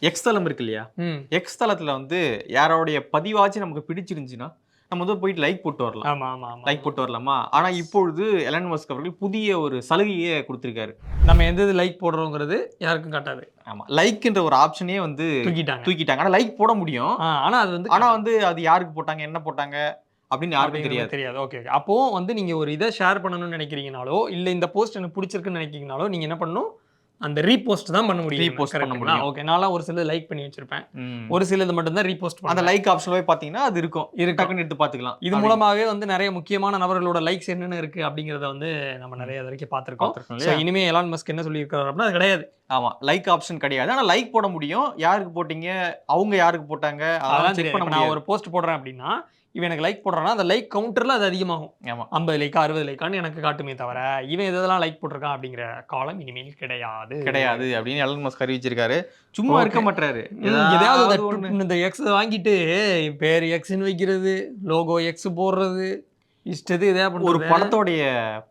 X தளம் இருக்கு இல்லையா? எக்ஸ் தளத்துல வந்து யாரோடைய பதிவாச்சு நமக்கு பிடிச்சிருந்துச்சுன்னா நம்ம வந்து போயிட்டு லைக் போட்டு வரலாம். லைக் போட்டு வரலாமா? ஆனா இப்பொழுது எலன் மஸ்க் அவர்கள் புதிய ஒரு சலுகையை கொடுத்திருக்காரு. நம்ம எந்த இது லைக் போடுறோங்கிறது யாருக்கும் காட்டாது. ஆமா. லைக்ன்ற ஒரு ஆப்ஷனே வந்து தூக்கிட்டாங்க. தூக்கிட்டாங்க. ஆனா லைக் போட முடியும். ஆ, ஆனா அது வந்து ஆனா வந்து அது யாருக்கு போட்டாங்க என்ன போட்டாங்க அப்படின்னு யாருக்கும் தெரியாது. தெரியாது. ஓகே ஓகே அப்போ வந்து நீங்க ஒரு இதை ஷேர் பண்ணணும்னு நினைக்கிறீங்கனாலோ இல்ல இந்த போஸ்ட் எனக்கு பிடிச்சிருக்குன்னு நினைக்கிறீங்கனாலோ நீங்க என்ன பண்ணணும்? அந்த ரீபோஸ்ட் தான் பண்ண முடியும். Repost பண்ண முடியும். ஓகே நான்லாம் ஒரு சில லைக் பண்ணி வச்சிருப்பேன். ஒரு சிலது மட்டும் தான் ரீபோஸ்ட் அந்த லைக் ஆப்ஷன் போய் பாத்தீங்கன்னா அது இருக்கும். இருக்கும். டக்குன்னு எடுத்து பாத்துக்கலாம். இது மூலமாவே வந்து நிறைய முக்கியமான நபர்களோட லைக்ஸ் என்னென்ன இருக்கு அப்படிங்கறத வந்து நம்ம நிறைய வரைக்கும் பார்த்திருக்கோம் பார்த்திருக்கோம் ஸோ இல்லையா? இனிமே எலான் மஸ்க் என்ன சொல்லியிருக்காரு அப்படின்னா அது கிடையாது. ஆமா லைக் ஆப்ஷன் கிடையாது. ஆனா லைக் போட முடியும். யாருக்கு போட்டீங்க? அவங்க யாருக்கு போட்டாங்க? அதெல்லாம் செக் பண்ண நான் ஒரு போஸ்ட் போடுறேன் அப்படின்னா இவன் எனக்கு லைக் போடுறான்னா அந்த லைக் கவுண்டர்ல அது அதிகமாகும். ஆமா. ஐம்பது லைக்கா அறுபது லைக்கான்னு எனக்கு காட்டுமே தவிர இவன் எதெல்லாம் லைக் போட்டிருக்கான் அப்படிங்கிற காலம் இனிமேல் கிடையாது. கிடையாது அப்படின்னு எலன் மஸ்க் அறிவிச்சிருக்காரு. சும்மா. இருக்க மாட்டாரு ம், எதையாவது இந்த எக்ஸ் வாங்கிட்டு பேர் எக்ஸ்ன்னு வைக்கிறது லோகோ எக்ஸ் போடுறது இஷ்டது எதையா ஒரு படத்தோடைய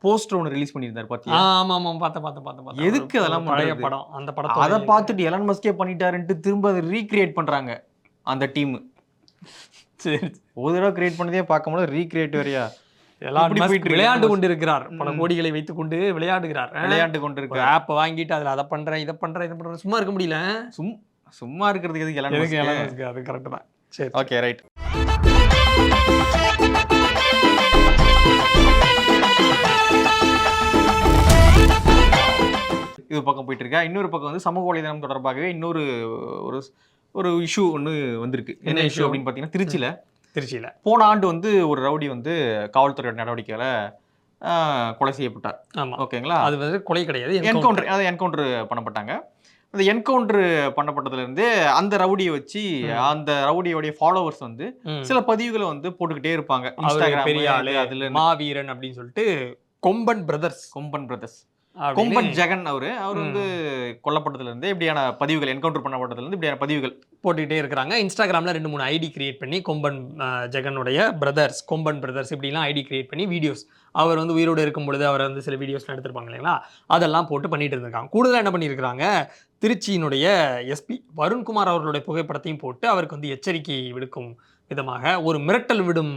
போஸ்டர் ஒன்னு ரிலீஸ் பண்ணியிருந்தாரு ஆ, பாத்தியா ஆமா ஆமா பார்த்தேன் பார்த்தேன் பார்த்தேன் எதுக்கு அதெல்லாம் பழைய? படம். அந்த படத்தை அதை பார்த்துட்டு எலன் மஸ்கே பண்ணிட்டாருன்ட்டு திரும்ப அதை ரீக்ரியேட் பண்றாங்க அந்த டீம் சரி. ஒரு தடவை கிரியேட் பண்ணதே பார்க்கும்போது ரீக்ரியேட் வரையா. விளையாண்டு கொண்டு இருக்கிறார் பல. கோடிகளை வைத்துக் கொண்டு விளையாடுகிறார் விளையாண்டு கொண்டு ஒரு இருக்கு ஆப்பை வாங்கிட்டு அதுல அதை பண்றேன் இதை பண்றேன் இதை பண்றேன். சும்மா இருக்க முடியல? சும் சும்மா இருக்கிறதுக்கு எதுக்கு எல்லாம் அது கரெக்ட் தான். சரி. ஓகே ரைட் இது பக்கம் போயிட்டு இருக்கா இன்னொரு பக்கம் வந்து சமூக வலைதளம் தொடர்பாகவே இன்னொரு ஒரு ஒரு இஷ்யூ ஒன்று வந்திருக்கு என்ன இஷ்யூ? அப்படின்னு பார்த்தீங்கன்னா திருச்சியில திருச்சியில போன ஆண்டு வந்து ஒரு ரவுடி வந்து காவல்துறையோட நடவடிக்கையால கொலை செய்யப்பட்டார் ஆமா ஓகேங்களா அது வந்து கொலை கிடையாது. என்கவுண்டர் அதை என்கவுண்டர் பண்ணப்பட்டாங்க அந்த என்கவுண்டர் பண்ணப்பட்டதுல இருந்து அந்த ரவுடியை வச்சு. அந்த ரவுடியோடைய ஃபாலோவர்ஸ் வந்து. சில பதிவுகளை வந்து போட்டுக்கிட்டே இருப்பாங்க பெரிய ஆளு அதுல. மாவீரன் அப்படின்னு சொல்லிட்டு கொம்பன் பிரதர்ஸ் கொம்பன் பிரதர்ஸ் கொம்பன் ஜெகன் அவரு அவர் வந்து கொல்லப்பட்டதுல இருந்து இப்படியான பதிவுகள் என்கவுண்டர் பண்ணப்பட்டதுல இருந்து இப்படியான பதிவுகள் போட்டுக்கிட்டே இருக்கிறாங்க. இன்ஸ்டாகிராமில் ரெண்டு மூணு ஐடி கிரியேட் பண்ணி கொம்பன் ஜெகனுடைய பிரதர்ஸ் கொம்பன் பிரதர்ஸ் இப்படிலாம் ஐடி கிரியேட் பண்ணி வீடியோஸ் அவர் வந்து உயிரோடு இருக்கும் பொழுது அவர் வந்து சில வீடியோஸ்லாம் எடுத்திருப்பாங்க இல்லைங்களா? அதெல்லாம் போட்டு பண்ணிட்டு இருந்திருக்காங்க. கூடுதலாக என்ன பண்ணியிருக்கிறாங்க? திருச்சியினுடைய எஸ்பி வருண்குமார் அவர்களுடைய புகைப்படத்தையும் போட்டு அவருக்கு வந்து எச்சரிக்கை விடுக்கும் விதமாக ஒரு மிரட்டல் விடும்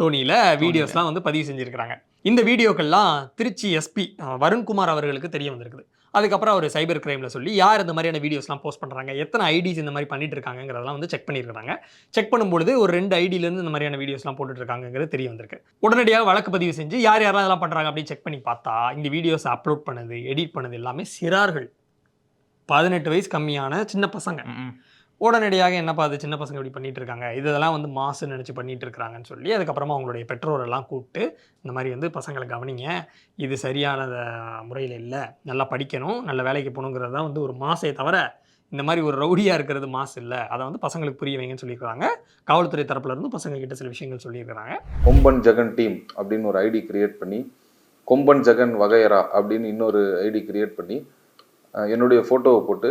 தோணியில் வீடியோஸ்லாம் வந்து பதிவு செஞ்சுருக்கிறாங்க. இந்த வீடியோக்கள்லாம் திருச்சி எஸ்பி வருண்குமார் அவர்களுக்கு தெரிய வந்திருக்குது. அதுக்கப்புறம் அவர் சைபர் கிரைமில் சொல்லி யார் இந்த மாதிரியான வீடியோஸ்லாம் போஸ்ட் பண்ணுறாங்க எத்தனை ஐடிஸ் இந்த மாதிரி பண்ணிட்டு இருக்காங்கிறதெல்லாம் வந்து செக் பண்ணியிருக்காங்க செக் பண்ணும்பொழுது ஒரு ரெண்டு ஐடியிலேருந்து இந்த மாதிரியான வீடியோஸ்லாம் போட்டுட்ருக்காங்கிறது தெரிய வந்திருக்கு. உடனடியாக வழக்கு பதிவு செஞ்சு யார் யாரெல்லாம் இதெல்லாம் பண்ணுறாங்க அப்படின்னு செக் பண்ணி பார்த்தா இந்த வீடியோஸ் அப்லோட் பண்ணது எடிட் பண்ணது எல்லாமே சிறார்கள். பதினெட்டு வயசு கம்மியான சின்ன பசங்க. உடனடியாக என்னப்பா அது சின்ன பசங்க இப்படி பண்ணிட்டு இருக்காங்க இதெல்லாம் வந்து மாசு நினச்சி பண்ணிட்டு இருக்கிறாங்கன்னு சொல்லி அதுக்கப்புறமா அவங்களுடைய பெற்றோரெல்லாம் கூப்பிட்டு இந்த மாதிரி வந்து பசங்களை கவனிங்க. இது சரியான முறையில் இல்லை. நல்லா படிக்கணும் நல்ல வேலைக்கு போகணுங்கிறது தான் வந்து ஒரு மாசே தவிர இந்த மாதிரி ஒரு ரவுடியாக இருக்கிறது மாசு இல்லை. அதை வந்து பசங்களுக்கு புரிய வைங்கன்னு சொல்லியிருக்காங்க காவல்துறை தரப்புலேருந்து பசங்கக்கிட்ட பசங்க கிட்ட சில விஷயங்கள் சொல்லியிருக்கிறாங்க. கொம்பன் ஜெகன் டீம் அப்படின்னு ஒரு ஐடி கிரியேட் பண்ணி கொம்பன் ஜெகன் வகையரா அப்படின்னு இன்னொரு ஐடி கிரியேட் பண்ணி என்னுடைய ஃபோட்டோவை போட்டு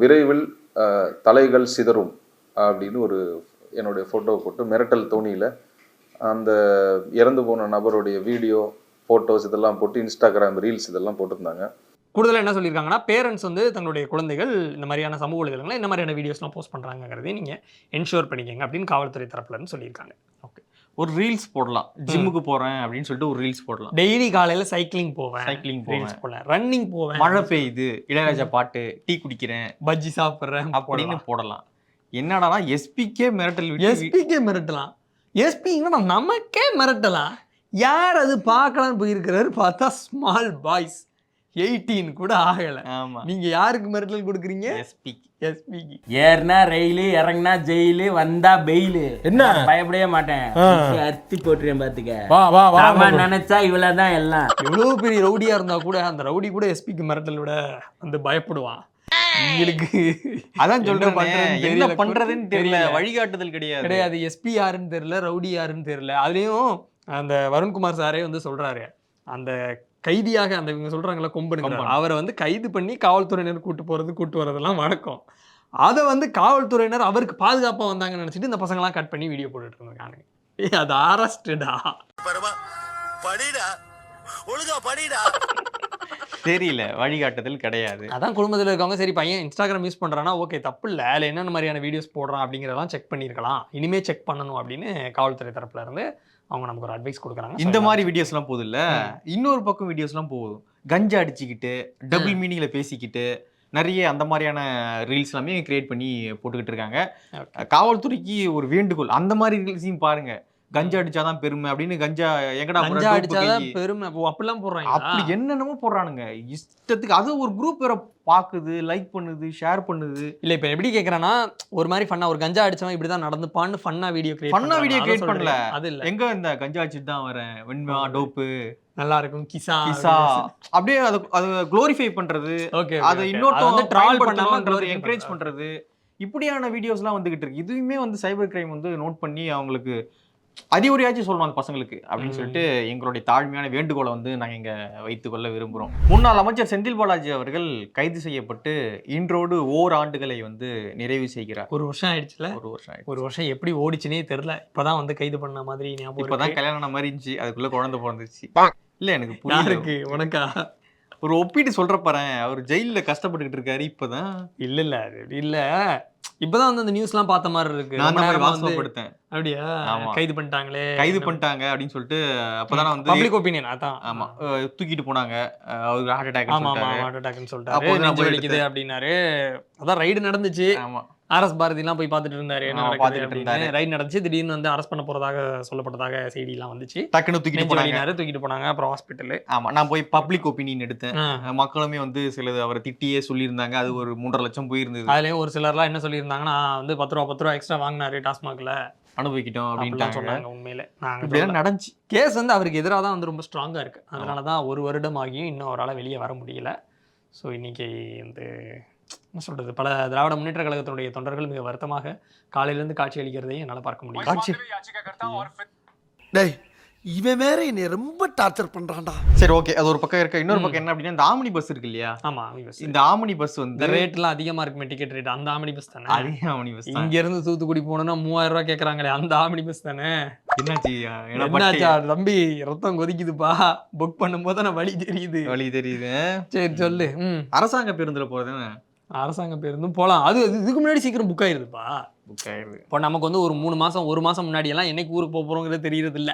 விரைவில் தலைகள் சிதறும் அப்படின்னு ஒரு என்னுடைய ஃபோட்டோ போட்டு மிரட்டல் தோணியில் அந்த இறந்து போன நபருடைய வீடியோ ஃபோட்டோஸ் இதெல்லாம் போட்டு இன்ஸ்டாகிராம் ரீல்ஸ் இதெல்லாம் போட்டிருந்தாங்க. கூடுதலாக என்ன சொல்லியிருக்காங்கன்னா பேரண்ட்ஸ் வந்து தங்களுடைய குழந்தைகள் இந்த மாதிரியான சமூக வலைதளங்களில் இந்த மாதிரியான வீடியோஸ்லாம் போஸ்ட் பண்ணுறாங்கிறதையும் நீங்கள் என்ஷூர் பண்ணிக்கங்க அப்படின்னு காவல்துறை தரப்புலன்னு சொல்லியிருக்காங்க. ஓகே ஒரு ரீல்ஸ் போடலாம். ஜிம்முக்கு போறேன் அப்படின்னு சொல்லிட்டு ஒரு ரீல்ஸ் போடலாம். டெய்லி காலையில் சைக்கிளிங் போவேன். சைக்கிளிங் ரீல்ஸ் போவேன். ரன்னிங் போவேன். மழை பெய்யுது. இளையராஜா பாட்டு டீ குடிக்கிறேன். பஜ்ஜி சாப்பிட்றேன் அப்படின்னு போடலாம். என்னடானா எஸ்பிக்கே மிரட்டல் எஸ்பிக்கே மிரட்டலாம். எஸ்பிங்கன்னா நமக்கே மிரட்டலாம் யார் அது பார்க்கலான்னு போயிருக்கிறாரு பார்த்தா ஸ்மால் பாய்ஸ் எயிட்டீன் கூட ஆகலை. ஆமா. நீங்க யாருக்கு மிரட்டல் கொடுக்குறீங்க? எஸ்பி எஸ்பிக்கு ஏறினா ரயிலு இறங்குனா ஜெயிலு வந்தா பெயிலு. என்ன? பயப்படவே மாட்டேன். அறுத்தி போட்டுறேன் பாத்துக்க. வா வா வா அவன் நினைச்சா இவ்வளவுதான் எல்லாம். எவ்வளோ பெரிய ரவுடியா இருந்தா கூட அந்த ரவுடி கூட எஸ்பிக்கு மிரட்டல் விட வந்து பயப்படுவான் உங்களுக்கு அதான் சொல்றேன் என்ன தெரியல. பண்றதுன்னு தெரியல. வழிகாட்டுதல் கிடையாது. கிடையாது. எஸ்பி யாருன்னு தெரியல ரவுடி யாருன்னு தெரியல. அதுலயும் அந்த வருண்குமார் சாரே வந்து சொல்றாரு. அந்த கைதியாக அந்த இவங்க கொம்பனுங்க கொம்பன். அவரை வந்து கைது பண்ணி காவல்துறையினர் கூட்டு போறது கூட்டு வரதெல்லாம் வழக்கம். அதை வந்து காவல்துறையினர் அவருக்கு பாதுகாப்பா வந்தாங்கன்னு நினைச்சிட்டு இந்த பசங்கலாம் கட் பண்ணி வீடியோ போட்டுட்டு இருக்காங்க ஏய் அது அரஸ்டடா பரமா படிடா ஒழுங்கா படிடா தெரியல வழிகாட்டுதல் கிடையாது. அதான் குடும்பத்தில் இருக்கவங்க சரி பையன் இன்ஸ்டாகிராம் யூஸ் பண்ணுறான்னா ஓகே தப்பு இல்லை. அதில் என்னென்ன மாதிரியான வீடியோஸ் போடுறான் அப்படிங்கிறதெல்லாம் செக் பண்ணியிருக்கலாம். இனிமே செக் பண்ணணும் அப்படின்னு காவல்துறை தரப்புல இருந்து அவங்க நமக்கு ஒரு அட்வைஸ் கொடுக்குறாங்க. இந்த மாதிரி வீடியோஸ்லாம் போகுது இல்ல இன்னொரு பக்கம் வீடியோஸ்லாம் போகுது. கஞ்சா அடிச்சுக்கிட்டு டபுள் மீனிங்ல பேசிக்கிட்டு நிறைய அந்த மாதிரியான ரீல்ஸ் எல்லாமே கிரியேட் பண்ணி போட்டுக்கிட்டு இருக்காங்க. காவல்துறைக்கு ஒரு வேண்டுகோள். அந்த மாதிரி ரீல்ஸையும் பாருங்க. கஞ்சா அடிச்சாதான் பெருமை அப்படின்னு கஞ்சா எங்கடா கஞ்சா அடிச்சாதான். பெருமை. அப்படிலாம் போடுறாங்க அப்படி என்னென்னமோ போடுறானுங்க. இஷ்டத்துக்கு அது ஒரு குரூப் வேற பாக்குது லைக் பண்ணுது ஷேர் பண்ணுது. இல்ல இப்ப எப்படி கேக்குறேன்னா ஒரு மாதிரி ஃபன்னா ஒரு கஞ்சா அடிச்சவன் இப்படிதான் நடந்துப்பான்னு ஃபன்னா வீடியோ கிரியேட் ஆ video create பண்ணல. அது இல்ல. எங்க இந்த கஞ்சா அடிச்சுட்டு தான் வரேன் வெண்மா டோப்பு. நல்லா இருக்கும் கிசா. கிசா அப்படியே அது அது குளோரிஃபை பண்றது. ஓகே அதை இன்னொருத்தவங்க வந்து ட்ரால் பண்ணாம பண்ணாம என்கரேஜ் பண்றது. இப்படியான வீடியோஸ்லாம் வந்துகிட்டு இருக்கு. இதுவுமே வந்து சைபர் கிரைம் வந்து நோட் பண்ணி அவங்களுக்கு அறிவுரையாச்சும் சொல்லணும் அந்த பசங்களுக்கு அப்படின்னு. சொல்லிட்டு எங்களுடைய தாழ்மையான வேண்டுகோளை வந்து நாங்க இங்க வைத்துக் கொள்ள விரும்புறோம். முன்னாள் அமைச்சர் செந்தில் பாலாஜி அவர்கள் கைது செய்யப்பட்டு இன்றோடு ஓர் ஆண்டுகளை வந்து நிறைவு செய்கிறார். ஒரு வருஷம் ஆயிடுச்சுல? ஒரு வருஷம் ஆயிடுச்சு. ஒரு வருஷம் எப்படி ஓடிச்சுனே தெரியல. இப்பதான் வந்து கைது பண்ண மாதிரி ஞாபகம் இப்பதான். கல்யாணம் ஆன மாதிரி இருந்துச்சு. அதுக்குள்ள குழந்தை பிறந்துச்சு. இல்ல எனக்கு யாருக்கு? உனக்கா? ஒரு ஒப்பீடு சொல்ற பாறேன் அவர் ஜெயில்ல கஷ்டப்பட்டுக்கிட்டு இருக்காரு இப்பதான். இல்ல இல்ல இல்ல. இப்பதான் வந்து அந்த நியூஸ்லாம் பார்த்த மாதிரி இருக்கு. நான் தான் வாசப்படுத்தேன் அப்படியா. கைது பண்ணிட்டாங்களே. கைது பண்ணிட்டாங்க அப்படின்னு சொல்லிட்டு அப்பதான் வந்து பப்ளிக் ஒப்பீனியன் அதான். ஆமா. தூக்கிட்டு போனாங்க. அவருக்கு ஹார்ட் அட்டாக் ஆமா ஹார்ட் அட்டாக்னு அப்போ சொல்லிட்டாரு நெஞ்சு வலிக்குது அப்படின்னாரு. அதான் ரைடு நடந்துச்சு. ஆமா. ஆர்எஸ் பாரதிலாம் போய் பார்த்துட்டு இருந்தாரு என்ன பார்த்துட்டு அப்படின்னு. இருந்தாரு. ரைடு நடந்துச்சு. திடீர்னு வந்து அரெஸ்ட் பண்ண போறதாக சொல்லப்பட்டதாக செய்திலாம் வந்துச்சு. டக்குன்னு தூக்கிட்டு போனாங்க. தூக்கிட்டு போனாங்க. அப்புறம் ஹாஸ்பிட்டலு ஆமா நான் போய் பப்ளிக் ஒப்பீனியன் எடுத்தேன். மக்களுமே வந்து சிலது அவரை திட்டியே சொல்லியிருந்தாங்க. அது ஒரு மூன்றரை லட்சம் போயிருந்தது. அதுலயும் ஒரு சிலர்லாம் என்ன சொல்லியிருந்தாங்கன்னா வந்து பத்து ரூபா பத்து ரூபா எக்ஸ்ட்ரா வாங்கினாரு டாஸ்மாக்ல. அனுபவிக்கிட்டோம் அப்படின்ட்டாங்க. சொன்னாங்க உண்மையில. நாங்க இப்படியெல்லாம் நடந்துச்சு. கேஸ் வந்து அவருக்கு எதிராக தான் வந்து ரொம்ப ஸ்ட்ராங்கா இருக்கு. அதனால தான் ஒரு வருடம் ஆகியும் இன்னும் அவரால் வெளியே வர முடியல. ஸோ இன்னைக்கு வந்து என்ன சொல்றது? பல திராவிட முன்னேற்ற கழகத்தினுடைய தொண்டர்கள் மிக வருத்தமாக காலையிலேருந்து காட்சி அளிக்கிறதையும் என்னால் பார்க்க முடியும் காட்சி. டேய் இவன் வேற என்னை ரொம்ப டார்ச்சர் பண்றான்டா. சரி ஓகே அது ஒரு பக்கம் இருக்கு. இன்னொரு. பக்கம் என்ன அப்படின்னா இந்த ஆம்னி பஸ் இருக்கு இல்லையா? ஆமா பஸ் இந்த ஆம்னி பஸ் இந்த வந்து ரேட்லாம் அதிகமா இருக்குமே டிக்கெட் ரேட் அந்த ஆமினி பஸ் தானே? அதே ஆம்னி பஸ் தான். இங்க இருந்து தூத்துக்குடி போனோம்னா மூவாயிரம் ரூபாய் கேக்குறாங்களே அந்த ஆமினி பஸ் தானே? என்னாச்சு? தம்பி ரத்தம் கொதிக்குதுப்பா. புக் பண்ணும்போது நான் வழி தெரியுது. வழி தெரியுது. சரி சொல்லு. அரசாங்க பேருந்துல போறதுன்னு. அரசாங்க பேருந்தும் போலாம். அது இதுக்கு முன்னாடி சீக்கிரம் புக் ஆயிருதுப்பா. புக் ஆயிடுது இப்போ நமக்கு வந்து ஒரு மூணு மாசம் ஒரு மாசம் முன்னாடி எல்லாம் என்னைக்கு ஊருக்கு போக போறோங்கிறது தெரியறது இல்ல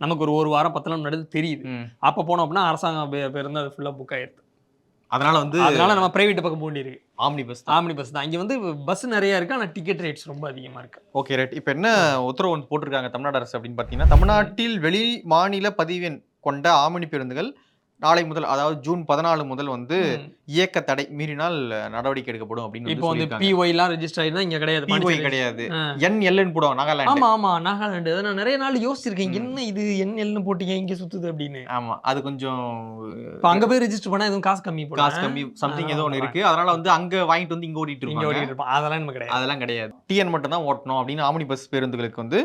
நமக்கு ஒரு ஒரு வாரம் பத்து நாள் முன்னாடி தெரியுது. அப்ப போனோம் அப்படின்னா அரசாங்க பே- பேருந்து அது ஃபுல்லா புக் ஆயிருது. அதனால வந்து அதனால நம்ம பிரைவேட் பக்கம் போக வேண்டியிருக்கு. ஆம்னி பஸ் ஆம்னி பஸ் தான். இங்க வந்து பஸ் நிறைய இருக்கு ஆனா டிக்கெட் ரேட்ஸ் ரொம்ப அதிகமா இருக்கு. ஓகே ரைட் இப்போ என்ன உத்தரவு வந்து போட்டிருக்காங்க தமிழ்நாடு அரசு அப்படின்னு பார்த்தீங்கன்னா தமிழ்நாட்டில் வெளி மாநில பதிவெண் கொண்ட ஆமினி பேருந்துகள் நாளை முதல் அதாவது ஜூன் பதினாலு முதல் வந்து. இயக்க தடை மீறினால் நடவடிக்கை எடுக்கப்படும் அப்படின்னு இப்போ வந்து வந்து பிஒய் எல்லாம் ரெஜிஸ்டர் ஆயிருந்தா இங்க கிடையாது பிஒய். கிடையாது. ஆ. என்எல்என் போடுவாங்க நாகாலாந்து ஆமா ஆமா நாகாலாந்து நான் நிறைய நாள் யோசிச்சிருக்கேன். என்ன இது என்ன எல்னு போட்டீங்க இங்க சுத்துது அப்படின்னு. ஆமா அது கொஞ்சம் இப்ப அங்க போய் ரெஜிஸ்டர் பண்ணா எதுவும் காசு கம்மி காசு கம்மி சம்திங் ஏதோ ஒன்று இருக்கு. அதனால வந்து அங்க வாங்கிட்டு வந்து இங்க ஓடிட்டு இங்க ஓடிட்டு இருப்பான் அதெல்லாம் நமக்கு கிடையாது. அதெல்லாம் கிடையாது. டிஎன் மட்டும் தான் ஓட்டணும் அப்படின்னு ஆம்னி பஸ் பேருந்துகளுக்கு வந்து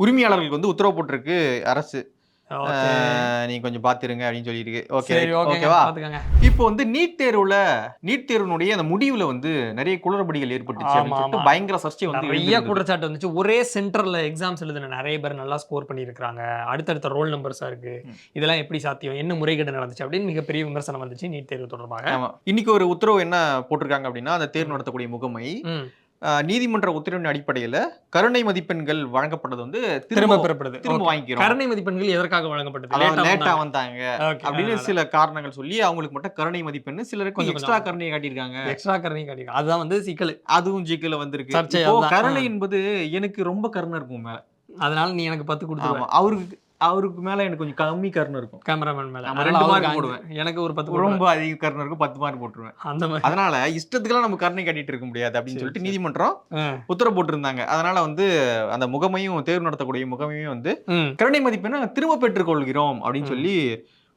உரிமையாளர்களுக்கு வந்து உத்தரவு போட்டிருக்கு அரசு. அஹ், நீங்க கொஞ்சம் பாத்துருங்க அப்படின்னு சொல்லியிருக்கு. ஓகே சரி ஓகேவா ஓகேவா? பாத்துக்கங்க. இப்போ வந்து நீட் தேர்வுல நீட் தேர்வுனுடைய அந்த முடிவுல வந்து நிறைய குளறுபடிகள் ஏற்பட்டுச்சு அப்படின்னு ஆமா, சொல்லிட்டு ஆமா. பயங்கர சர்ச்சை வந்து நிறைய எழுந்திருந்தது. குற்றச்சாட்டு வந்துச்சு. ஒரே சென்டர்ல எக்ஸாம்ஸ் எழுதின நிறைய பேர் நல்லா ஸ்கோர் பண்ணியிருக்காங்க அடுத்தடுத்த ரோல் நம்பர்ஸா இருக்கு. இதெல்லாம் எப்படி சாத்தியம்? என்ன முறைகேடு நடந்துச்சு? அப்படின்னு மிகப்பெரிய விமர்சனம் வந்துச்சு நீட் தேர்வு தொடர்பாக. ஆமா. இன்னைக்கு ஒரு உத்தரவு என்ன போட்டிருக்காங்க அப்படின்னா அந்த தேர்வு நடத்தக்கூடிய முகமை ம். நீதிமன்ற உத்தரவின் அடிப்படையில கருணை மதிப்பெண்கள் வழங்கப்பட்டது வந்து திரும்ப பெறப்படுது. திரும்ப. வாங்கிக்கிறோம். கருணை மதிப்பெண்கள் எதற்காக வழங்கப்பட்டது? லேட்டா வந்தாங்க. அப்படின்னு. சில காரணங்கள் சொல்லி அவங்களுக்கு மட்டும் கருணை மதிப்பெண் சிலருக்கு கொஞ்சம் எக்ஸ்ட்ரா. கருணையை காட்டியிருக்காங்க. எக்ஸ்ட்ரா கருணை காட்டிருக்காங்க அதுதான் வந்து சிக்கல். அதுவும் ஜிக்கல வந்திருக்கு. கருணை என்பது எனக்கு ரொம்ப கருணை இருக்கும் மேல அதனால நீ எனக்கு பத்து கொடுத்துருவ. அவருக்கு அவருக்கு மேல எனக்கு கொஞ்சம் கம்மி கருணை இருக்கும் கேமராமேன் மேல ரெண்டு அஞ்சு. போடுவேன். எனக்கு ஒரு பத்து. ரொம்ப அதிக கருணை இருக்கும் பத்து மார்க் போட்டுருவேன் அந்த மாதிரி அதனால இஷ்டத்துக்கெல்லாம் நம்ம கருணை காட்டிட்டு இருக்க முடியாது அப்படின்னு சொல்லிட்டு. நீதிமன்றம். உத்தரவு போட்டிருந்தாங்க அதனால வந்து அந்த முகமையும் தேர்வு நடத்தக்கூடிய முகமையும் வந்து கருணை மதிப்பெண்ணை திரும்ப பெற்றுக்கொள்கிறோம் அப்படின்னு. சொல்லி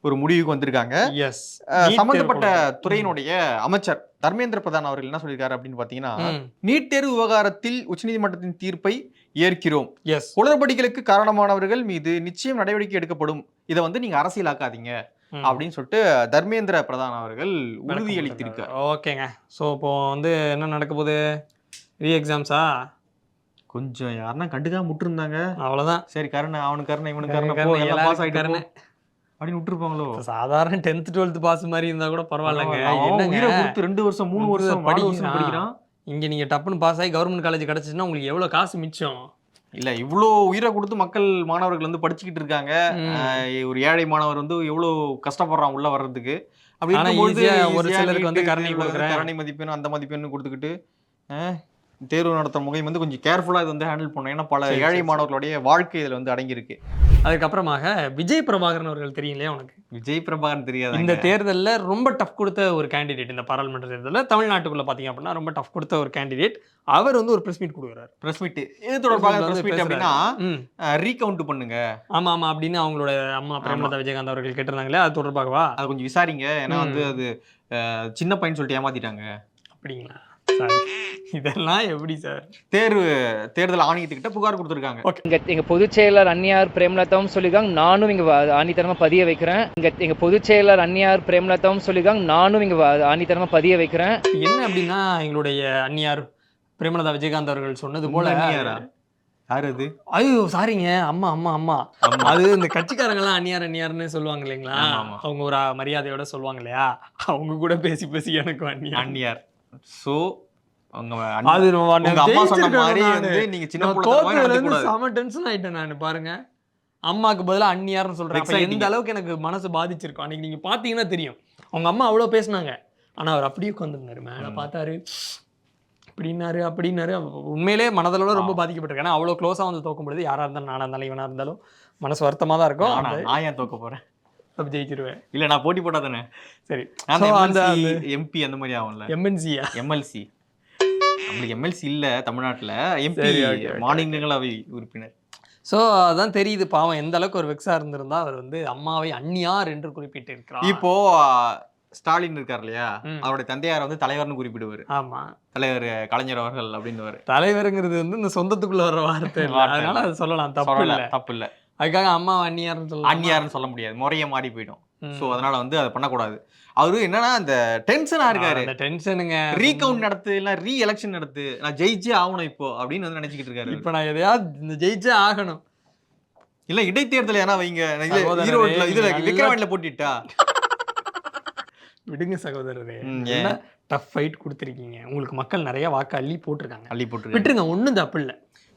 ஒரு முடிவுக்கு வந்திருக்காங்க எஸ் சம்பந்தப்பட்ட துறையினுடைய அமைச்சர் தர்மேந்திர பிரதான் அவர்கள் என்ன சொல்லியிருக்காரு அப்படின்னு பாத்தீங்கன்னா நீட் தேர்வு விவகாரத்தில் உச்சநீதிமன்றத்தின் தீர்ப்பை ஏற்கிறோம். எஸ் குளறுபடிகளுக்கு காரணமானவர்கள் மீது நிச்சயம் நடவடிக்கை எடுக்கப்படும். இதை வந்து நீங்க அரசியலாக்காதீங்க. அப்படின்னு சொல்லிட்டு தர்மேந்திர பிரதான் அவர்கள் உறுதியளித்திருக்கார். ஓகேங்க. ஸோ இப்போ வந்து என்ன நடக்க போகுது? ரீ எக்ஸாம்ஸா கொஞ்சம் யாருன்னா கண்டுக்காம விட்டுருந்தாங்க. அவ்வளோதான் சரி கருணை அவனுக்கு கருணை இவனுக்கு கருணை பாஸ் கருணை. போ. அப்படின்னு விட்டுருப்பாங்களோ? சாதாரண டென்த் டுவெல்த் பாஸ் மாதிரி இருந்தா கூட பரவாயில்லைங்க. அவன் கொடுத்து ரெண்டு வருஷம் மூணு வருஷம் நாலு வருஷம் படிக்கிறான். இங்க நீங்க டப்புன்னு பாஸ் ஆகி கவர்மெண்ட் காலேஜ் கிடைச்சிச்சுன்னா உங்களுக்கு எவ்வளவு காசு மிச்சம்? இல்ல இவ்ளோ உயிரை கொடுத்து மக்கள் மாணவர்கள் வந்து படிச்சுக்கிட்டு இருக்காங்க. ஒரு ஏழை மாணவர் வந்து எவ்வளவு கஷ்டப்படுறான் உள்ள வர்றதுக்கு. அப்படி ஒரு சிலருக்கு வந்து கருணை. கருணை மதிப்பெண் அந்த மதிப்பெண் கொடுத்துக்கிட்டு தேர்வு நடத்துற முகையும் வந்து கொஞ்சம் கேர்ஃபுல்லா இது வந்து ஹேண்டில் பண்ணணும். ஏன்னா பல ஏழை மாணவர்களுடைய வாழ்க்கை இதுல வந்து அடங்கியிருக்கு. அதுக்கப்புறமாக விஜய் பிரபாகரன் அவர்கள் தெரியும் இல்லையா உனக்கு? விஜய் பிரபாகரன் தெரியாத இந்த தேர்தல்ல ரொம்ப டஃப் கொடுத்த ஒரு கேண்டிடேட் இந்த பாராளுமன்ற தேர்தலில். தமிழ்நாட்டுக்குள்ள பாத்தீங்க அப்படின்னா ரொம்ப டஃப் கொடுத்த ஒரு கேண்டிடேட் அவர் வந்து ஒரு பிரஸ் மீட் கொடுக்குறாரு. பிரஸ் மீட் இது தொடர்பாக பிரஸ் மீட். அப்படின்னா ரீகவுண்ட் பண்ணுங்க. ஆமா ஆமா அப்படின்னு அவங்களோட அம்மா பிரேமலதா விஜயகாந்த் அவர்கள் கேட்டிருந்தாங்களே அது தொடர்பாகவா? அதை கொஞ்சம் விசாரிங்க. ஏன்னா. வந்து அது சின்ன பையன் சொல்லிட்டு ஏமாத்திட்டாங்க. அப்படிங்களா? இதெல்லாம் எப்படி சார்? தேர்வு தேர்தல் ஆணையத்துக்கிட்ட புகார் கொடுத்துருக்காங்க. இங்க எங்க பொதுச் செயலர் அன்னியார் பிரேமலதாவும் சொல்லிருக்காங்க நானும் இங்க வ- ஆணித்தரமா பதிய வைக்கிறேன். இங்க எங்க பொதுச் செயலர் அன்னியார் பிரேமலதாவும் சொல்லிருக்காங்க நானும் இங்க வ- ஆணித்தரமா பதிய வைக்கிறேன். என்ன அப்படின்னா எங்களுடைய அந்நியார் பிரேமலதா விஜயகாந்த் அவர்கள் சொன்னது போல அந்நியாரா? யார் அது? ஐயோ சாரிங்க அம்மா அம்மா அம்மா. அது இந்த கட்சிக்காரங்களாம் அந்நியார் அந்நியார்னு சொல்லுவாங்க இல்லைங்களா? ஆமா, ஆமா. அவங்க ஒரு மரியாதையோட சொல்லுவாங்க இல்லையா? அவங்க கூட பேசி பேசி எனக்கு அந்நியார் அந்நியார் அது உங்க அம்மா சொன்ன மாதிரி. வந்து நீங்க சின்ன தோத்ததுல இருந்து நடந்துக்கூடாது. செம டென்ஷன் ஆயிட்டேன் நான் பாருங்க. அம்மாக்கு பதிலா அந்நியார்னு சொல்றேன். அப்ப Exciting. எந்த அளவுக்கு எனக்கு மனசு பாதிச்சிருக்கும்? அன்னைக்கு நீங்க பாத்தீங்கன்னா தெரியும். அவங்க அம்மா அவ்வளவு பேசுனாங்க. ஆனா அவர் அப்படியே உட்காந்துருந்தாரு மேல பார்த்தாரு இப்படின்னாரு அப்படின்னாரு. உண்மையிலே மனதளவுல ரொம்ப பாதிக்கப்பட்டிருக்கேன். ஏன்னா அவ்வளவு க்ளோஸா வந்து தோக்கும் பொழுது யாரா இருந்தாலும் நானா இருந்தாலும் இவனா இருந்தாலும் மனசு வருத்தமா தான் இருக்கும். நான் ஏன் தோக்க போறேன்? அப்ப ஜெயிச்சிருவேன். இல்ல நான் போட்டி போட்டா தானே? சரி. அந்த எம்பி அந்த மாதிரி ஆகும்ல. எம்என்சியா எம்எல்சி நம்மளுக்கு எம்எல்சி இல்ல தமிழ்நாட்டுல. எம்பி மாநிலங்களவை உறுப்பினர். ஸோ அதான் தெரியுது பாவம். எந்த அளவுக்கு ஒரு வெக்ஸா இருந்திருந்தா அவர் வந்து அம்மாவை அந்நியார் என்று குறிப்பிட்டிருக்கிறார். இப்போ ஸ்டாலின் இருக்கார் இல்லையா. அவருடைய தந்தையார் வந்து தலைவர்னு குறிப்பிடுவாரு. ஆமா. தலைவர் கலைஞர் அவர்கள் அப்படின்னு தலைவருங்கிறது வந்து இந்த சொந்தத்துக்குள்ள வர வார்த்தை அதனால அது சொல்லலாம். தப்பு இல்ல. தப்பு இல்ல. அதுக்காக அம்மா அந்நியார்னு சொல்லலாம் அந்நியார்னு சொல்ல முடியாது. முறைய மாறி போயிடும். சோ அதனால வந்து அதை பண்ணக்கூடாது. அவரு என்னன்னா அந்த டென்ஷனா இருக்காரு. டென்ஷனுங்க. ரீகவுண்ட் நடத்து இல்ல ரீ எலெக்ஷன் நடத்து நான் ஜெயிச்சே ஆகணும் இப்போ அப்படின்னு வந்து நினைச்சுக்கிட்டு இருக்காரு இப்ப நான் எதையாவது இந்த ஜெயிச்சே ஆகணும். இல்ல இடைத்தேர்தல் ஏன்னா வைங்க? ஈரோட்ல இதுல விக்ரவாண்டில போட்டிட்டா? விடுங்க சகோதரரே. டஃப் ஃபைட் கொடுத்துருக்கீங்க. உங்களுக்கு மக்கள் நிறைய வாக்கு அள்ளி போட்டிருக்காங்க. அள்ளி போட்டு விட்டுருங்க ஒண்ணும் தப்பு இல்ல.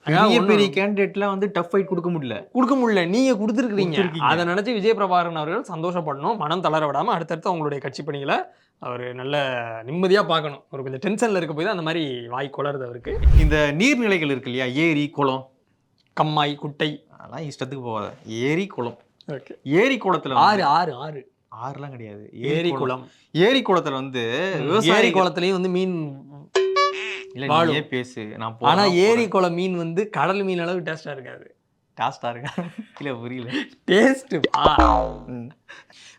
பெரிய பெரிய கேண்டிடேட்லாம் வந்து டஃப் ஃபைட் கொடுக்க முடியல? கொடுக்க முடியல. நீங்க கொடுத்துருக்கீங்க. அதை நினைச்சு விஜய் பிரபாகரன் அவர்கள் சந்தோஷப்படணும் மனம் தளர விடாம அடுத்தடுத்து அவங்களுடைய கட்சி பணிகளை அவர் நல்ல நிம்மதியா பார்க்கணும். ஒரு கொஞ்சம் டென்ஷன்ல இருக்க போய் தான் அந்த மாதிரி வாய் குளருது அவருக்கு. இந்த நீர்நிலைகள் இருக்கு இல்லையா? ஏரி குளம். கம்மாய் குட்டை. அதெல்லாம் இஷ்டத்துக்கு போகாத. ஏரி குளம். ஓகே. ஏரி குளத்துல ஆறு ஆறு ஆறு. ஆறுலாம் கிடையாது. ஏரி குளம். ஏரி குளத்துல வந்து ஏரி விவசாய குளத்துலயும் வந்து மீன் இல்ல பேசு? நான் ஆனா ஏரி. குளம் மீன் வந்து கடல் மீன் அளவு டேஸ்டா இருக்காது. காஸ்டா இருக்கா? இல்ல புரியல. டேஸ்ட்.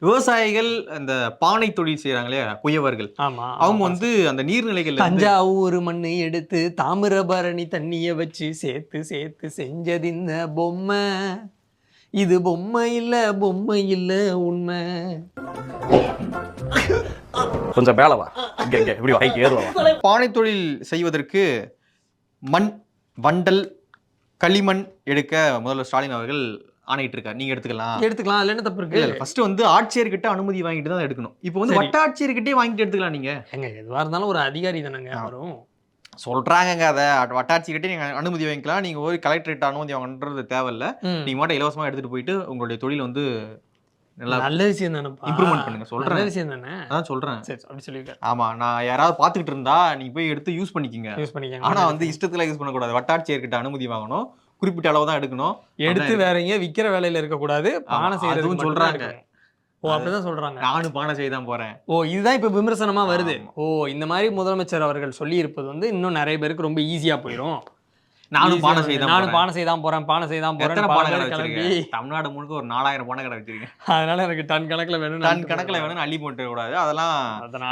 விவசாயிகள் அந்த பானை தொழில் செய்யறாங்க இல்லையா குயவர்கள். ஆமா அவங்க வந்து அந்த நீர்நிலைகள்ல வந்து தஞ்சாவூர் மண்ணு எடுத்து தாமிரபரணி தண்ணிய வச்சு சேர்த்து சேர்த்து செஞ்சது இந்த பொம்மை. இது பொம்மை இல்ல பொம்மை இல்ல உண்மை. கொஞ்சம் மேல வா. இங்க இங்க இப்படி வாங்கி ஏறுவா. பானை தொழில் செய்வதற்கு மண் வண்டல் களிமண் எடுக்க முதல்வர் ஸ்டாலின் அவர்கள் ஆணையிட்டு இருக்காரு. நீங்க எடுத்துக்கலாம். எடுத்துக்கலாம். அதுல என்ன தப்பு இல்ல இருக்கு ஃபர்ஸ்ட் வந்து ஆட்சியர்கிட்ட அனுமதி வாங்கிட்டு தான் எடுக்கணும். இப்போ வந்து சரி. வட்டாட்சியர்கிட்டே வாங்கிட்டு எடுத்துக்கலாம் நீங்க. ஏங்க எதுவா இருந்தாலும் ஒரு அதிகாரி தானங்க. வரும் சொல்றாங்கங்க அதை. வட்டாட்சியர்கிட்ட நீங்க அனுமதி வாங்கிக்கலாம். நீங்க ஒரு கலெக்டரேட் அனுமதி வாங்கன்றது தேவையில்ல. நீங்க மட்டும் இலவசமா எடுத்துட்டு போயிட்டு உங்களுடைய தொழில் வந்து நல்லா நல்ல விஷயம் தானேப்பா improvement பண்ணுங்க, சொல்றேன். நல்ல விஷயம் தானே. அதான் சொல்றேன். சரி அப்படி சொல்லியிருக்காரு. ஆமா நான் யாராவது பாத்துக்கிட்டு இருந்தா நீங்க போய் எடுத்து யூஸ் பண்ணிக்கங்க. யூஸ் பண்ணிக்கங்க. ஆனா வந்து இஷ்டத்துல யூஸ் பண்ணக்கூடாது. வட்டாட்சியர்கிட்ட அனுமதி வாங்கணும். குறிப்பிட்ட அளவு தான் எடுக்கணும். எடுத்து வேற எங்கேயும் விக்கிற வேலையில இருக்க கூடாது பானை ஆமா, செய்யறது அதுவும் சொல்றாங்க. ஓ அப்படிதான் சொல்றாங்க. நானும் பானை செய்ய தான் போறேன். ஓ இதுதான் இப்ப விமர்சனமா வருது. ஓ இந்த மாதிரி முதலமைச்சர் அவர்கள் சொல்லி இருப்பது வந்து இன்னும் நிறைய பேருக்கு ரொம்ப ஈஸியா போயிடும் நானும் பானை செய்ய நானும். பானை செய்தான் போறேன் பானை செய்தான் போறேன் பானை கடை வச்சிருக்கேன் தமிழ்நாடு முழுக்க ஒரு நாலாயிரம் பானை கடை வச்சிருக்கேன் அதனால எனக்கு டன் கணக்குல வேணும் டன் கணக்குல வேணும் அள்ளி போட்டு கூடாது. அதெல்லாம்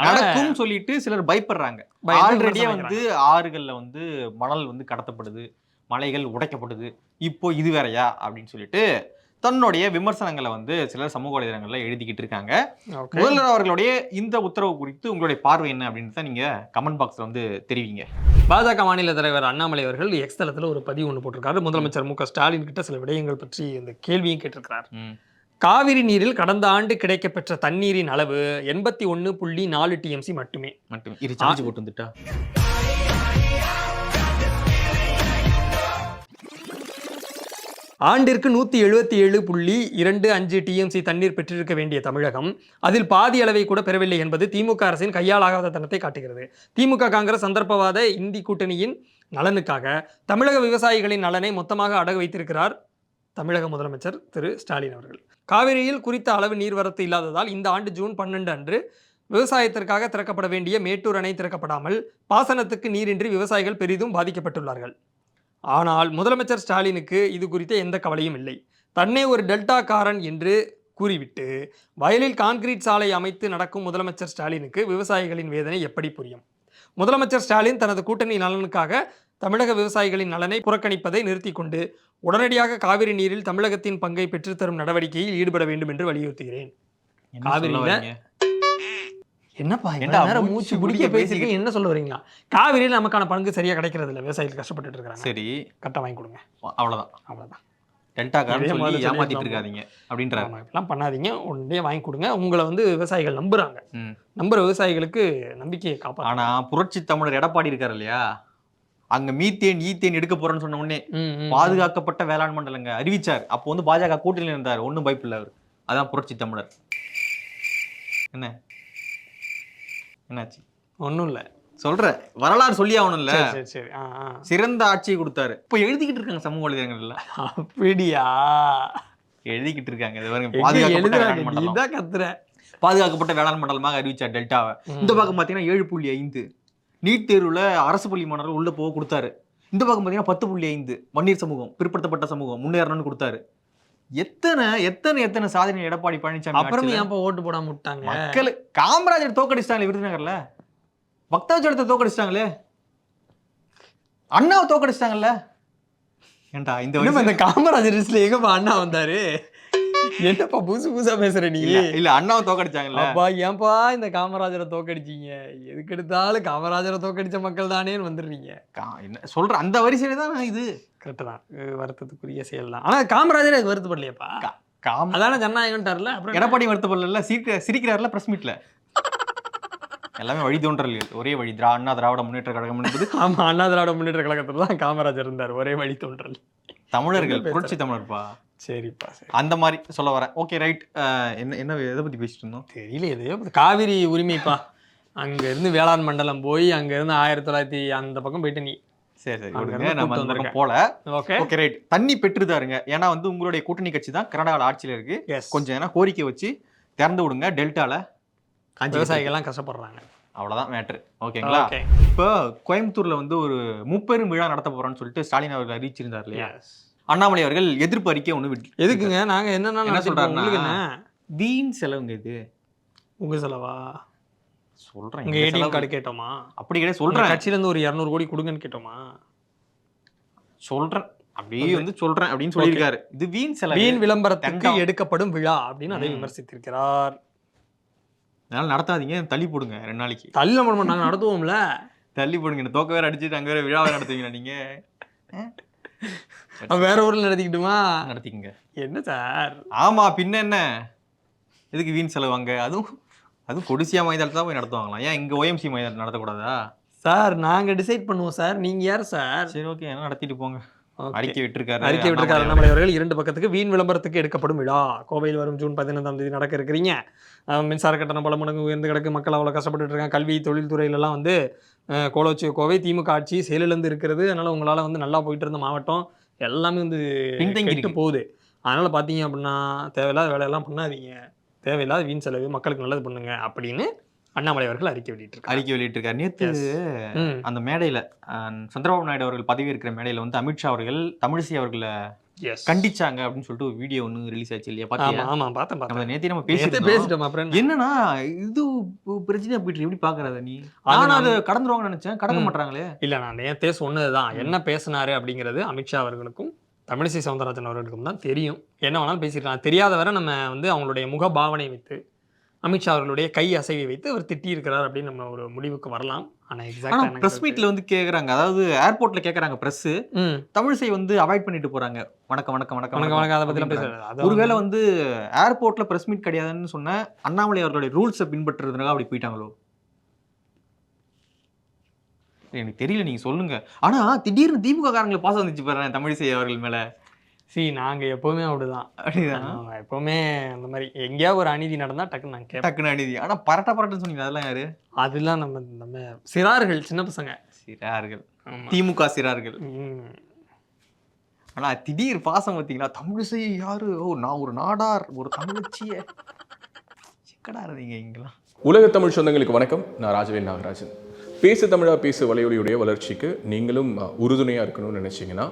நடக்கும் சொல்லிட்டு சிலர் பயப்படுறாங்க. ஆல்ரெடியே வந்து ஆறுகள்ல வந்து மணல் வந்து கடத்தப்படுது மலைகள் உடைக்கப்படுது இப்போ இது வேறயா? அப்படின்னு சொல்லிட்டு தன்னுடைய விமர்சனங்களை வந்து சிலர் சமூக வலைதளங்கள்ல எழுதிக்கிட்டு இருக்காங்க. முதல்வர் அவர்களுடைய இந்த உத்தரவு குறித்து உங்களுடைய பார்வை என்ன அப்படின்னு தான் நீங்க கமெண்ட் பாக்ஸ்ல வந்து தெரிவிங்க. பாஜக மாநில தலைவர் அண்ணாமலை அவர்கள் எக்ஸ் தளத்துல ஒரு பதிவு ஒன்று போட்டிருக்காரு. முதலமைச்சர் மு க ஸ்டாலின் கிட்ட சில விடயங்கள் பற்றி இந்த கேள்வியும் கேட்டிருக்கிறார். காவிரி நீரில் கடந்த ஆண்டு கிடைக்கப்பெற்ற தண்ணீரின் அளவு எண்பத்தி ஒன்று புள்ளி நாலு டிஎம்சி மட்டுமே. மட்டும். போட்டு வந்துட்டா. ஆண்டிற்கு நூற்றி எழுபத்தி ஏழு புள்ளி இரண்டு அஞ்சு டிஎம்சி தண்ணீர் பெற்றிருக்க வேண்டிய தமிழகம். அதில் பாதி அளவை கூட பெறவில்லை என்பது திமுக அரசின் கையாளாகாத தனத்தை காட்டுகிறது. திமுக காங்கிரஸ் சந்தர்ப்பவாத இந்தி கூட்டணியின் நலனுக்காக தமிழக விவசாயிகளின் நலனை மொத்தமாக அடகு வைத்திருக்கிறார் தமிழக முதலமைச்சர் திரு ஸ்டாலின் அவர்கள். காவிரியில் குறித்த அளவு நீர்வரத்து இல்லாததால் இந்த ஆண்டு ஜூன் பன்னெண்டு அன்று விவசாயத்திற்காக திறக்கப்பட வேண்டிய மேட்டூர் அணை திறக்கப்படாமல் பாசனத்துக்கு நீரின்றி விவசாயிகள் பெரிதும் பாதிக்கப்பட்டுள்ளார்கள். ஆனால் முதலமைச்சர் ஸ்டாலினுக்கு இது குறித்த எந்த கவலையும் இல்லை. தன்னை ஒரு டெல்டாக்காரன் என்று கூறிவிட்டு வயலில் கான்கிரீட் சாலை அமைத்து நடக்கும் முதலமைச்சர் ஸ்டாலினுக்கு விவசாயிகளின் வேதனை எப்படி புரியும்? முதலமைச்சர் ஸ்டாலின் தனது கூட்டணி நலனுக்காக தமிழக விவசாயிகளின் நலனை புறக்கணிப்பதை நிறுத்திக் கொண்டு உடனடியாக காவிரி நீரில் தமிழகத்தின் பங்கை பெற்றுத்தரும் நடவடிக்கையில் ஈடுபட வேண்டும் என்று வலியுறுத்துகிறேன். காவிரியில? என்னப்பா நேரம் மூச்சு பிடிக்க பிடிக்க பேசிருக்கீங்க என்ன சொல்ல வரீங்களா? காவிரியில் நமக்கான பங்கு சரியா கிடைக்கிறது இல்லை. விவசாயிகள் கஷ்டப்பட்டுட்டு இருக்காங்க சரி. கரெக்டாக வாங்கி கொடுங்க. அவ்வளவுதான். அவ்வளவுதான். டெல்டா காரன் இதே மாதிரி சொல்லி சொல்லி ஏமாத்திட்டு. இருக்காதீங்க இப்படிலாம் பண்ணாதீங்க. உடனே வாங்கி கொடுங்க. உங்களை வந்து விவசாயிகள் நம்புறாங்க. நம்புற விவசாயிகளுக்கு நம்பிக்கையை காப்பாற்ற ஆனா புரட்சி தமிழர் எடப்பாடி இருக்காரு இல்லையா? அங்க மீத்தேன் ஈத்தேன் எடுக்க போறேன்னு சொன்ன உடனே பாதுகாக்கப்பட்ட வேளாண் மண்டலங்க அறிவிச்சார். அப்போ வந்து பாஜக கூட்டணியில் இருந்தார். ஒன்றும் பயப்பில்லை அவர். அதான் புரட்சி தமிழர். என்ன? என்னாச்சு? ஒன்றும் இல்லை சொல்றேன் வரலாறு சொல்லி ஆகணும்ல. சரி சரி சரி. ஆ ஆ. சிறந்த ஆட்சியை கொடுத்தாரு. இப்போ எழுதிக்கிட்டு இருக்காங்க சமூக வலைதளங்கள்ல. அப்படியா? எழுதிக்கிட்டு இருக்காங்க. இது பாருங்க. எங்க பாதுகாக்கப்பட்ட எழுதுறாங்க வேளாண் மண்டலம்? நீதான் கத்துற பாதுகாக்கப்பட்ட வேளாண் மண்டலமாக அறிவிச்சார் டெல்டாவை. இந்த பக்கம் பார்த்தீங்கன்னா ஏழு புள்ளி ஐந்து. நீட் தேர்வுல அரசு பள்ளி மாணவர்கள் உள்ள போக கொடுத்தாரு. இந்த பக்கம் பார்த்தீங்கன்னா பத்து புள்ளி ஐந்து. வன்னியர் சமூகம் பிற்படுத்தப்பட்ட சமூகம் முன்னேறணும்னு கொடுத்தாரு. எத்தனை எத்தனை எத்தனை சாதனை எடப்பாடி பழனிசாமி அப்புறம்? ஏன்ப்பா ஓட்டு போடாம விட்டாங்க? மக்கள் காமராஜர் தோக்கடிச்சிட்டாங்களே விருதுநகர்ல? பக்தவச்சலத்தை தோக்கடிச்சிட்டாங்களே? அண்ணாவை தோக்கடிச்சிட்டாங்கல்ல? வயசுல- இந்த காமராஜர் லிஸ்ட்ல எங்கப்பா அண்ணா வந்தாரு? என்னப்பா புதுசு புதுசா பேசுற நீ? இல்ல அண்ணாவை தோக்கடிச்சாங்கல்ல? அப்பா ஏன்பா இந்த காமராஜரை தோக்கடிச்சீங்க? எதுக்கு எடுத்தாலும் காமராஜரை தோக்கடிச்ச மக்கள் தானேன்னு வந்துடுறீங்க. கா- என்ன சொல்ற அந்த வரிசையில தான் இது? கரெக்டு தான். வருத்தத்துக்குரிய செயல் தான். ஆனா காமராஜர் அது வருத்தப்படலையப்பா. காம அதான ஜனநாயகம்ட்டார்ல அப்புறம் என்ன? எடப்பாடி வருத்தப்படல சிரிக்க சிரிக்கிறாருல? பிரஸ் மீட்ல எல்லாமே வழி தோன்றல் ஒரே வழி திரா அண்ணா திராவிட முன்னேற்ற கழகம் என்பது. ஆமா அண்ணா திராவிட முன்னேற்ற கழகத்துல தான் காமராஜர் இருந்தார். ஒரே வழி தோன்றல். தமிழர்கள்? புரட்சி தமிழர்ப்பா. சரிப்பா சரி. அந்த மாதிரி சொல்ல வரேன். ஓகே ரைட் என்ன என்ன எதை பத்தி பேசிட்டு இருந்தோம்? தெரியல எதையோ காவிரி உரிமைப்பா அங்க இருந்து வேளாண் மண்டலம் போய் அங்க இருந்து ஆயிரத்தி தொள்ளாயிரத்தி அந்த பக்கம் போயிட்டு நீ. சரி சரி. விடுங்க நம்ம அந்த பக்கம். போல. ஓகே ஓகே ரைட் தண்ணி பெற்றுதாருங்க. ஏன்னா வந்து உங்களுடைய கூட்டணி கட்சி தான் கர்நாடகாவில் ஆட்சியில இருக்கு. கொஞ்சம் ஏன்னா கோரிக்கை வச்சு திறந்து விடுங்க டெல்டால. காஞ்சி விவசாயிகள்லாம் கஷ்டப்படுறாங்க. அவ்வளவுதான் மேட்ரு ஓகேங்களா ஓகே இப்போ கோயம்புத்தூர்ல வந்து ஒரு முப்பெரும் விழா நடத்த போறோம்னு சொல்லிட்டு ஸ்டாலின் அவர்கள் அறிவிச்சிருந்தார் இல்லையா? அண்ணாமலை அவர்கள் எதிர்ப்பு அறிக்கை ஒன்று விட்டு எதுக்குங்க? நாங்க என்னன்னா என்ன என்ன? வீண் செலவுங்க இது. உங்க செலவா? சொல்றேன். உங்க இந்த ஏடிஎம். கார்டு கேட்டோமா? அப்படி கிடையாது சொல்றேன் சொல்றேன். கட்சியில இருந்து ஒரு இரநூறு கோடி கொடுங்கன்னு கேட்டோமா? சொல்றேன். அப்படியே வந்து சொல்றேன் அப்படின்னு சொல்லியிருக்காரு. இது வீண் செலவு. வீண் விளம்பரத்துக்கு. எடுக்கப்படும் விழா அப்படின்னு அதை. விமர்சித்திருக்கிறார். அதனால நடத்தாதீங்க தள்ளி போடுங்க ரெண்டு நாளைக்கு. தள்ளி நம்ம நாங்க நடத்துவோம்ல. தள்ளி போடுங்க தோக்க வேற அடிச்சுட்டு அங்க வேற விழா வேற நடத்துவீங்களா நீங்க? அப்ப வேற ஊர்ல நடத்திக்கிட்டுமா? நடத்திக்கங்க. என்ன சார்? ஆமா பின்ன என்ன? எதுக்கு வீண் செலவு அங்க? அதுவும் அதுவும் கொடிசியா மைதானத்தை தான் போய் நடத்துவாங்களாம். ஏன் இங்க ஓஎம்சி மைதானத்தை நடத்தக்கூடாதா? சார் நாங்க டிசைட் பண்ணுவோம் சார். நீங்க யார் சார்? சரி ஓகே என்ன நடத்திட்டு போங்க. அறிக்கை விட்டுருக்காரு. அறிக்கை விட்டிருக்காரு அண்ணாமலை அவர்கள் இரண்டு பக்கத்துக்கு வீண் விளம்பரத்துக்கு எடுக்கப்படும் விழா. கோவையில் வரும் ஜூன் பதினைந்தாம் தேதி நடக்க இருக்கிறீங்க. மின்சார கட்டணம் பல மடங்கு உயர்ந்து கிடக்கு. மக்கள் அவ்வளோ கஷ்டப்பட்டு இருக்காங்க. கல்வி தொழில்துறையிலலாம் வந்து அஹ், கோலோச்சிய கோவை திமுக ஆட்சி செயலிழந்து இருக்கிறது. அதனால உங்களால் வந்து நல்லா போயிட்டு இருந்த மாவட்டம் எல்லாமே வந்து பின்தங்கி கெட்டு இருக்கு. போகுது. அதனால பார்த்தீங்க அப்படின்னா தேவையில்லாத வேலையெல்லாம் பண்ணாதீங்க. தேவையில்லாத வீண் செலவு மக்களுக்கு நல்லது பண்ணுங்க அப்படின்னு அண்ணாமலை அவர்கள் அறிக்கை வெளியிட்டிருக்காரு அறிக்கை வெளியிட்டிருக்காரு. நேத்து ம். அந்த மேடையில சந்திரபாபு நாயுடு அவர்கள் பதவி இருக்கிற மேடையில வந்து அமித்ஷா அவர்கள் தமிழிசை அவர்களை கண்டிச்சாங்க அப்படின்னு சொல்லிட்டு ஒரு வீடியோ ஒன்று ரிலீஸ் ஆச்சு இல்லையா? ஆமா பாத்தியா? ஆமா பார்த்தேன் பார்த்தேன். நேத்தே நம்ம பேசிட்டு பேசிட்டோம் அப்புறம் என்ன? என்னன்னா இது இப்ப பிரச்சனையா போயிட்டு எப்படி பாக்குறத நீ? நம்ம- அதை கடந்துருவாங்கன்னு நினைச்சேன். கடக்க. மாட்டாங்களே இல்ல நான் நேத்தே சொன்னதுதான். என்ன பேசினாரு அப்படிங்கிறது அமித்ஷா அவர்களுக்கும் தமிழிசை சவுந்தரராஜன் அவர்களுக்கும் தான் தெரியும். என்ன வேணாலும் பேசிருக்கலாம் தெரியாத வரை நம்ம வந்து அவங்களுடைய முக பாவனை வைத்து அமித்ஷா அவர்களுடைய கை அசைவை வைத்து அவர் திட்டியிருக்கிறார் அப்படின்னு நம்ம ஒரு முடிவுக்கு வரலாம். ஆனால் எக்ஸாக்டாக பிரஸ் மீட்ல வந்து கேக்குறாங்க. அதாவது ஏர்போர்ட்ல கேக்குறாங்க பிரஸ் ம். தமிழிசை வந்து அவாய்ட் பண்ணிட்டு போறாங்க. வணக்கம் வணக்கம் வணக்கம் வணக்கம் வணக்கம். அதை பற்றிலாம் அது ஒருவேளை வந்து ஏர்போர்ட்ல பிரஸ் மீட் கிடையாதுன்னு சொன்ன அண்ணாமலை அவர்களுடைய ரூல்ஸை பின்பற்றுறதுனால அப்படி போயிட்டாங்களோ? எனக்கு தெரியல நீங்க சொல்லுங்க. ஆனா திடீர்னு திமுக காரங்களை பாசம் வந்துச்சு பாருங்க தமிழிசை அவர்கள் மேல. சி நாங்கள் எப்போவுமே அப்படிதான். அப்படிதான்? ஆமா, எப்பவுமே அந்த மாதிரி எங்கேயாவது ஒரு அநீதி நடந்தா டக்குன்னு நாங்கள் கேட்போம் டக்குன்னு அநீதி. ஆனா பரட்ட பரட்டன்னு சொன்னீங்க அதெல்லாம் யாரு? அதெல்லாம் நம்ம நம்ம சிறார்கள் சின்ன பசங்க. சிறார்கள். ஆமா. திமுக சிறார்கள். ம். ஆனா திடீர் பாசம் பார்த்தீங்களா தமிழிசை யாரு? ஓ நான் ஒரு நாடார் ஒரு தமிழச்சிய. சிக்கடா இருந்தீங்க இங்கெல்லாம். உலக தமிழ் சொந்தங்களுக்கு வணக்கம். நான் ராஜவேல் நாகராஜன். பேசு தமிழா பேசு வலையொலியுடைய வளர்ச்சிக்கு நீங்களும் உறுதுணையாக இருக்கணும்னு நினச்சிங்கன்னா